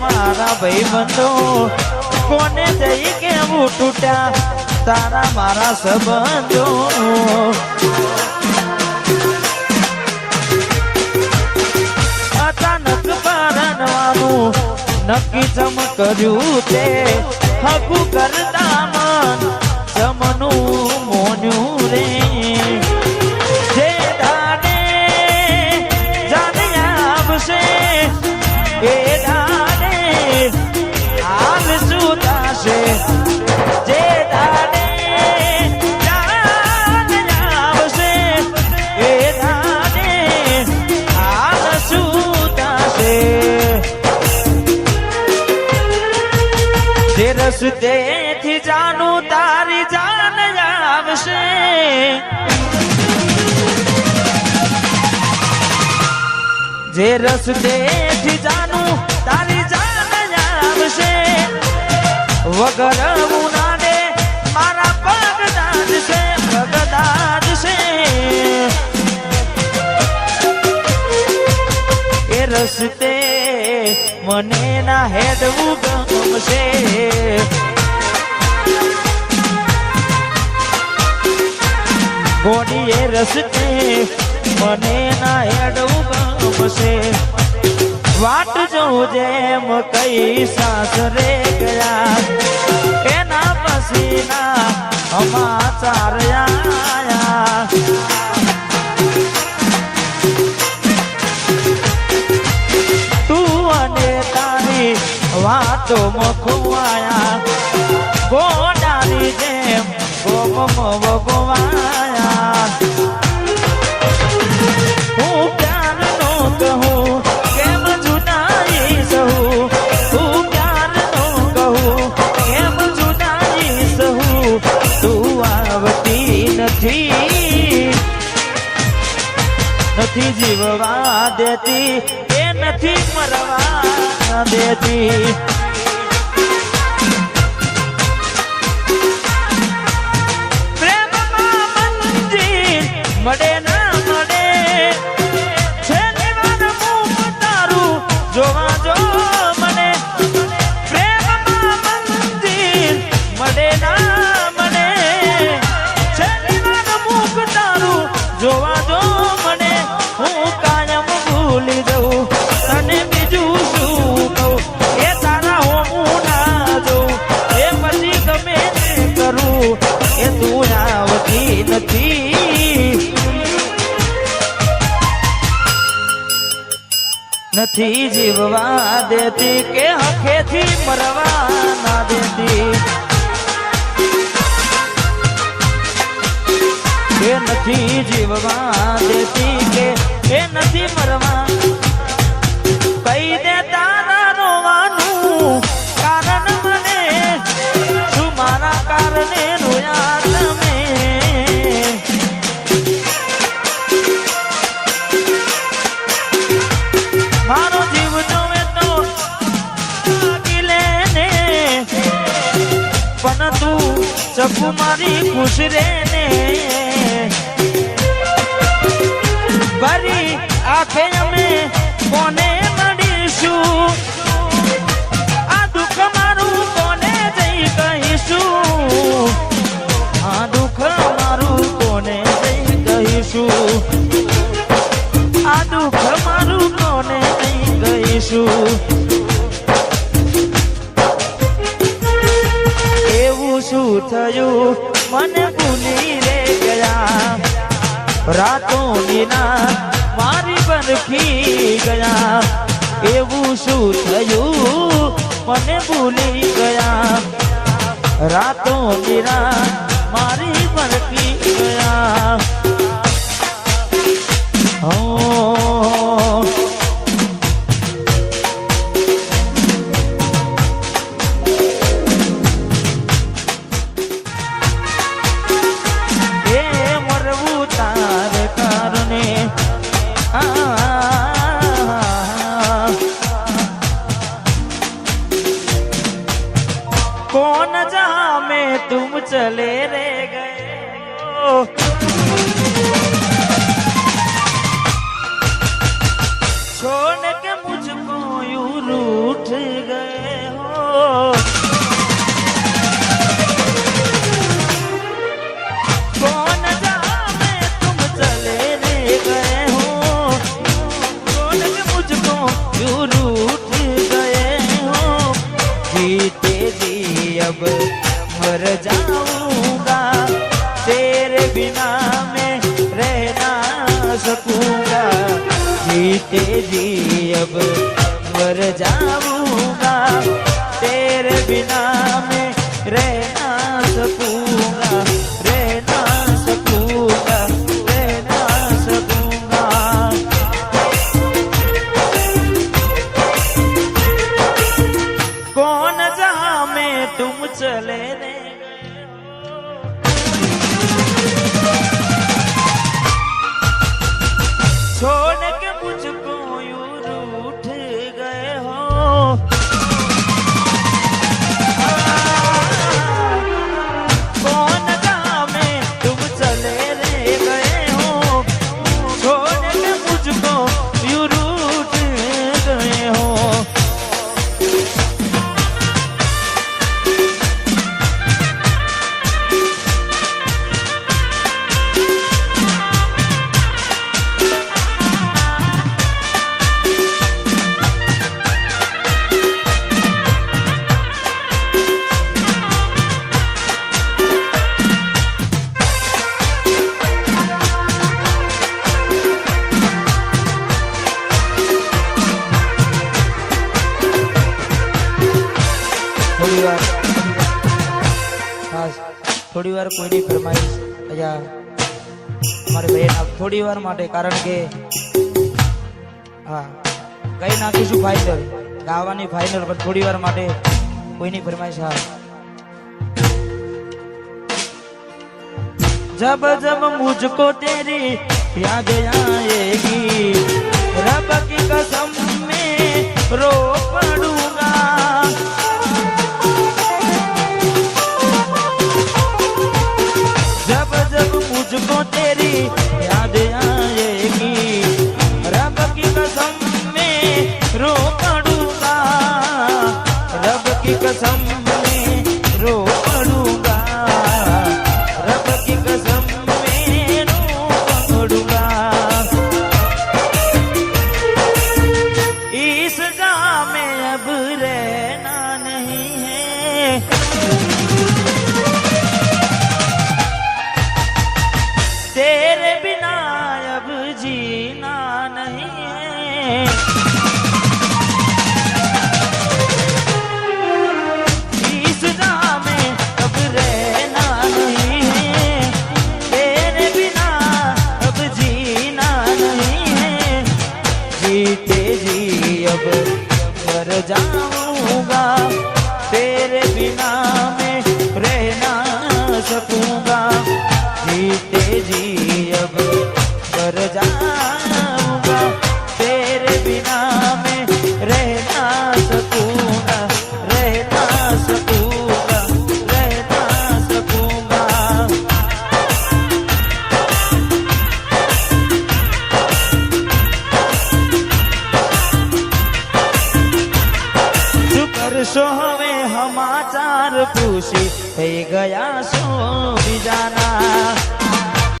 મારા ભાઈ બંધો કોને જઈ કેવું તૂટ્યા? તારા મારા સંબંધો. અચાનક પરણવાનું નક્કી જમ કર્યું તે હકુ કરતા જે રસ્તેથી જાનું તારી જાન આવશે. જે રસ્તેથી જાનું ના હેડવું ગમશે ગોડી રસતે મને ના હેડવું ગમશે વાટ જોઉં જેમ કઈ સાસરે ગયા. એના પસીના અમા આયા વાતો મોખવાયા. ગોડાની જેમ ગોમ વગવાયા. હું પ્યાર નો કહું કેમ જુદાઈ હું પ્યાર નો કહું કેમ જુદાઈ સહું? તું નથી. નથી જીવવા દેતી, એ નથી મરવા દેતી. મળે ના નથી જીવવા દેતી કે હખેથી મરવા ના દેતી. કે નથી જીવવા દેતી કે એ નથી મરવા. કઈ દે પણ તું ચકુ મારી ખુશ રે ને ભરી આખે અમે કોને મળીશું? આ દુઃખ મારું કોને જઈ કહીશું? આ દુઃખ મારું કોને જઈ કહીશું? આ દુઃખ મારું કોને જઈ કહીશું? થયું. મને ભૂલી રે ગયા. રાતો વિના મારી બરફી ગયા. એવું શું થયું? મને ભૂલી ગયા. રાતો વિના મારી બરખી क्यों रूठ गए हो। जीते जी, अब मर जाऊँगा। तेरे बिना मैं रहना सकूँगा। जीते जी, अब मर जाऊँगा। तेरे बिना कौन जहां में तुम चले ने छोड़ થોડી વાર કોઈની ફરમાઈશ અજા, મારી ભાઈ થોડી વાર માટે કારણ કે, હા કઈ નાખીશું ફાઇનલ ગાવાની ફાઇનલ પણ થોડી વાર માટે કોઈની ફરમાઈશ, હા. જબ જબ મુજકો તેરી યાદ આયેગી.